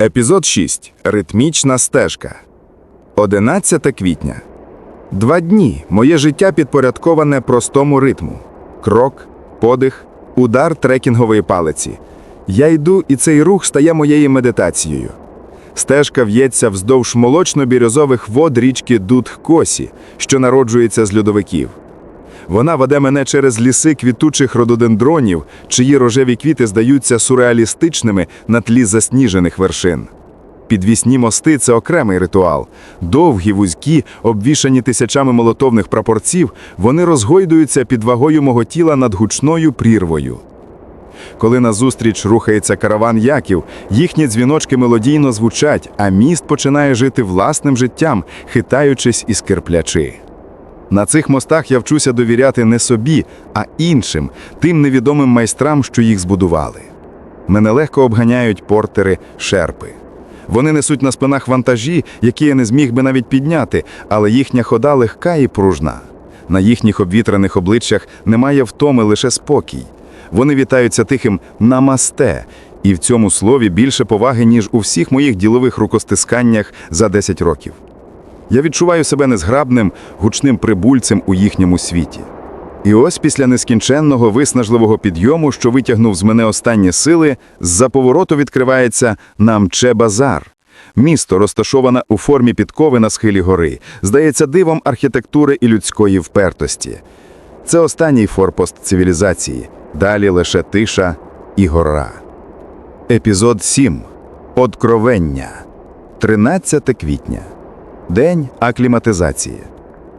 Епізод 6. Ритмічна стежка. 11 квітня. Два дні. Моє життя підпорядковане простому ритму. Крок, подих, удар трекінгової палиці. Я йду, і цей рух стає моєю медитацією. Стежка в'ється вздовж молочно-бірюзових вод річки Дудх-Косі, що народжується з льодовиків. Вона веде мене через ліси квітучих рододендронів, чиї рожеві квіти здаються сюрреалістичними на тлі засніжених вершин. Підвісні мости це окремий ритуал. Довгі, вузькі, обвішані тисячами молотовних прапорців, вони розгойдуються під вагою мого тіла над гучною прірвою. Коли назустріч рухається караван яків, їхні дзвіночки мелодійно звучать, а міст починає жити власним життям, хитаючись і скерплячи. На цих мостах я вчуся довіряти не собі, а іншим, тим невідомим майстрам, що їх збудували. Мене легко обганяють портери шерпи. Вони несуть на спинах вантажі, які я не зміг би навіть підняти, але їхня хода легка і пружна. На їхніх обвітрених обличчях немає втоми лише спокій. Вони вітаються тихим намасте, і в цьому слові більше поваги, ніж у всіх моїх ділових рукостисканнях за 10 років. Я відчуваю себе незграбним, гучним прибульцем у їхньому світі. І ось після нескінченного виснажливого підйому, що витягнув з мене останні сили, з-за повороту відкривається Намче Базар. Місто розташоване у формі підкови на схилі гори, здається дивом архітектури і людської впертості. Це останній форпост цивілізації, далі лише тиша і гора. Епізод 7. Откровення. 13 квітня. День акліматизації.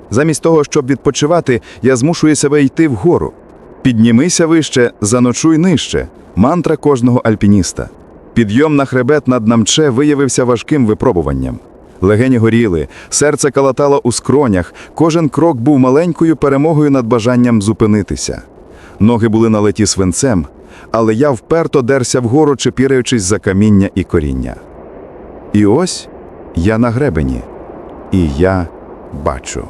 Замість того, щоб відпочивати, я змушую себе йти вгору. Піднімися вище, заночуй нижче. Мантра кожного альпініста. Підйом на хребет над намче виявився важким випробуванням. Легені горіли, серце калатало у скронях, кожен крок був маленькою перемогою над бажанням зупинитися. Ноги були налеті свинцем, але я вперто дерся вгору, чепіраючись за каміння і коріння. І ось я на гребені, і я бачу.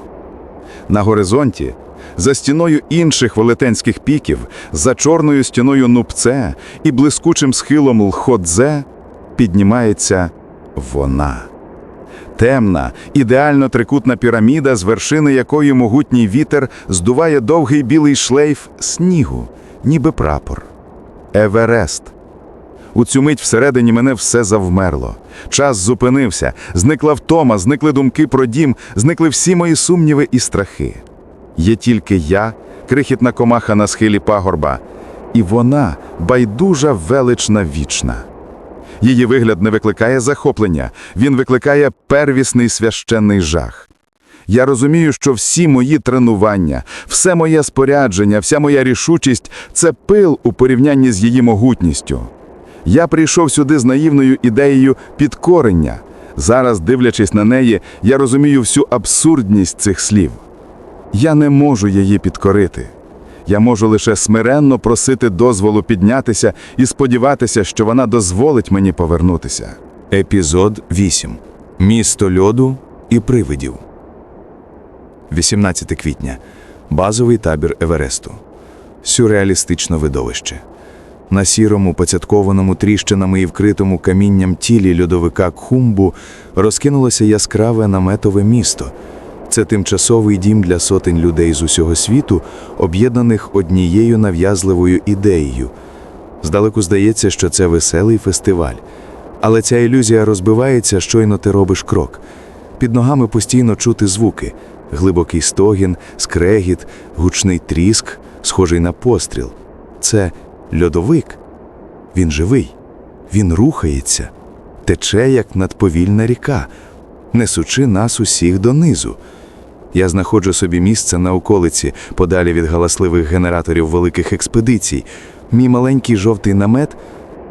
На горизонті, за стіною інших велетенських піків, за чорною стіною Нупце і блискучим схилом Лходзе піднімається вона. Темна, ідеально трикутна піраміда, з вершини якої могутній вітер здуває довгий білий шлейф снігу, ніби прапор. Еверест. У цю мить всередині мене все завмерло. Час зупинився, зникла втома, зникли думки про дім, зникли всі мої сумніви і страхи. Є тільки я, крихітна комаха на схилі пагорба, і вона байдужа, велична, вічна. Її вигляд не викликає захоплення, він викликає первісний священний жах. Я розумію, що всі мої тренування, все моє спорядження, вся моя рішучість це пил у порівнянні з її могутністю. Я прийшов сюди з наївною ідеєю підкорення. Зараз, дивлячись на неї, я розумію всю абсурдність цих слів. Я не можу її підкорити. Я можу лише смиренно просити дозволу піднятися і сподіватися, що вона дозволить мені повернутися. Епізод 8. Місто льоду і привидів. 18 квітня. Базовий табір Евересту. Сюрреалістичне видовище. На сірому, поцяткованому тріщинами і вкритому камінням тілі льодовика Кхумбу розкинулося яскраве наметове місто. Це тимчасовий дім для сотень людей з усього світу, об'єднаних однією нав'язливою ідеєю. Здалеку здається, що це веселий фестиваль. Але ця ілюзія розбивається, щойно ти робиш крок. Під ногами постійно чути звуки: глибокий стогін, скрегіт, гучний тріск, схожий на постріл. Це льодовик. Він живий, він рухається, тече, як надповільна ріка, несучи нас усіх донизу. Я знаходжу собі місце на околиці, подалі від галасливих генераторів великих експедицій. Мій маленький жовтий намет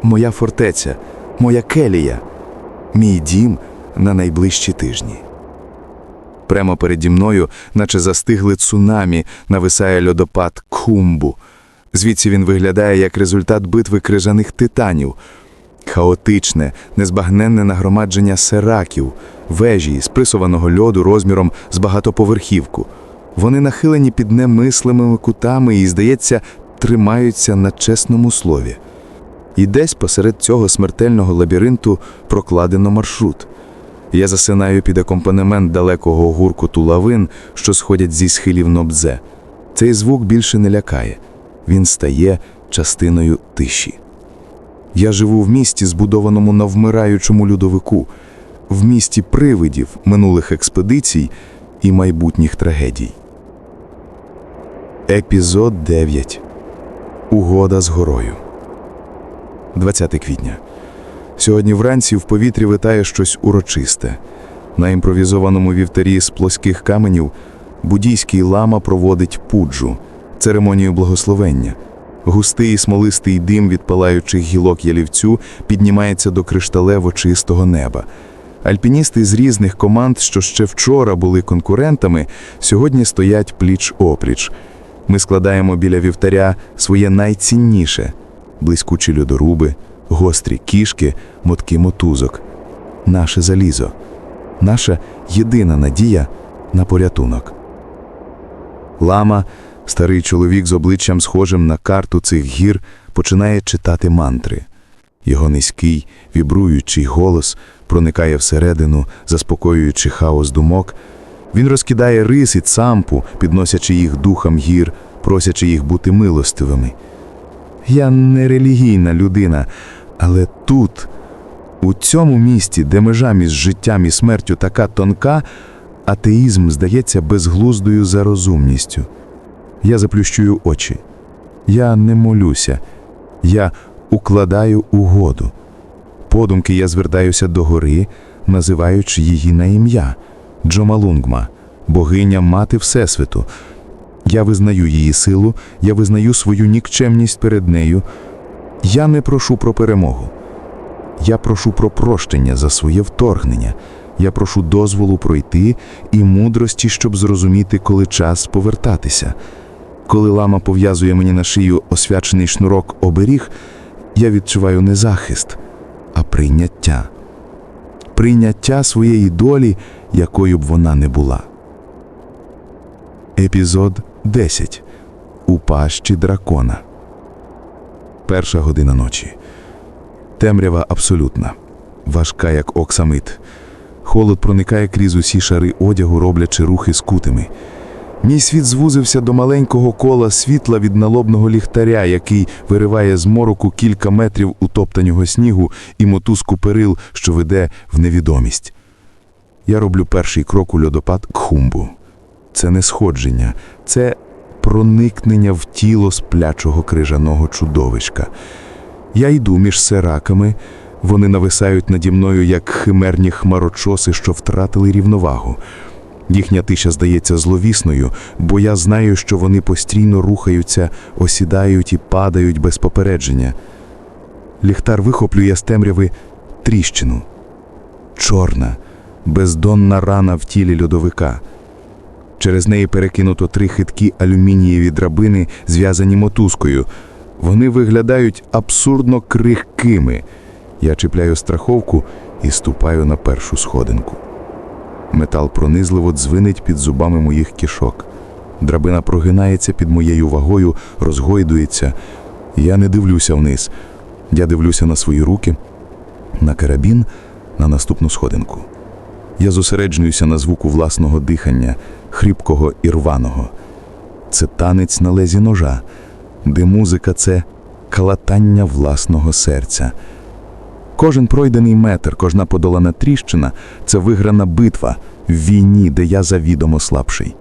моя фортеця, моя келія, мій дім на найближчі тижні. Прямо переді мною, наче застигли цунамі, нависає льодопад Кхумбу. Звідси він виглядає як результат битви крижаних титанів. Хаотичне, незбагненне нагромадження сераків, вежі з присуваного льоду розміром з багатоповерхівку. Вони нахилені під немислимими кутами і, здається, тримаються на чесному слові. І десь посеред цього смертельного лабіринту прокладено маршрут. Я засинаю під акомпанемент далекого гуркоту лавин, що сходять зі схилів Нобдзе. Цей звук більше не лякає. Він стає частиною тиші. Я живу в місті, збудованому на вмираючому льодовику, в місті привидів минулих експедицій і майбутніх трагедій. Епізод 9. Угода з горою. 20 квітня. Сьогодні вранці в повітрі витає щось урочисте. На імпровізованому вівтарі з плоских каменів буддійський лама проводить пуджу, церемонію благословення. Густий смолистий дим від палаючих гілок ялівцю піднімається до кришталево чистого неба. Альпіністи з різних команд, що ще вчора були конкурентами, сьогодні стоять пліч-опліч. Ми складаємо біля вівтаря своє найцінніше блискучі льодоруби, гострі кішки, мотки мотузок. Наше залізо, наша єдина надія на порятунок. Лама, старий чоловік з обличчям схожим на карту цих гір, починає читати мантри. Його низький, вібруючий голос проникає всередину, заспокоюючи хаос думок. Він розкидає рис і цампу, підносячи їх духам гір, просячи їх бути милостивими. Я не релігійна людина, але тут, у цьому місті, де межа між життям і смертю така тонка, атеїзм здається безглуздою за розумністю. Я заплющую очі. Я не молюся, я укладаю угоду. Подумки я звертаюся до гори, називаючи її на ім'я Джомалунгма, богиня мати Всесвіту. Я визнаю її силу, я визнаю свою нікчемність перед нею. Я не прошу про перемогу. Я прошу про прощення за своє вторгнення. Я прошу дозволу пройти і мудрості, щоб зрозуміти, коли час повертатися. Коли лама пов'язує мені на шию освячений шнурок оберіг, я відчуваю не захист, а прийняття. Прийняття своєї долі, якою б вона не була. Епізод 10. У пащі дракона. Перша година ночі. Темрява абсолютна, важка, як оксамит. Холод проникає крізь усі шари одягу, роблячи рухи скутими. Мій світ звузився до маленького кола світла від налобного ліхтаря, який вириває з мороку кілька метрів утоптанього снігу і мотузку перил, що веде в невідомість. Я роблю перший крок у льодопад Кхумбу. Це не сходження, це проникнення в тіло сплячого крижаного чудовиська. Я йду між сераками, вони нависають наді мною, як химерні хмарочоси, що втратили рівновагу. Їхня тиша здається зловісною, бо я знаю, що вони постійно рухаються, осідають і падають без попередження. Ліхтар вихоплює з темряви тріщину. Чорна, бездонна рана в тілі льодовика. Через неї перекинуто три хиткі алюмінієві драбини, зв'язані мотузкою. Вони виглядають абсурдно крихкими. Я чіпляю страховку і ступаю на першу сходинку. Метал пронизливо дзвенить під зубами моїх кішок. Драбина прогинається під моєю вагою, розгойдується. Я не дивлюся вниз. Я дивлюся на свої руки, на карабін, на наступну сходинку. Я зосереджуюся на звуку власного дихання, хрипкого і рваного. Це танець на лезі ножа, де музика це калатання власного серця. Кожен пройдений метр, кожна подолана тріщина це виграна битва в війні, де я завідомо слабший.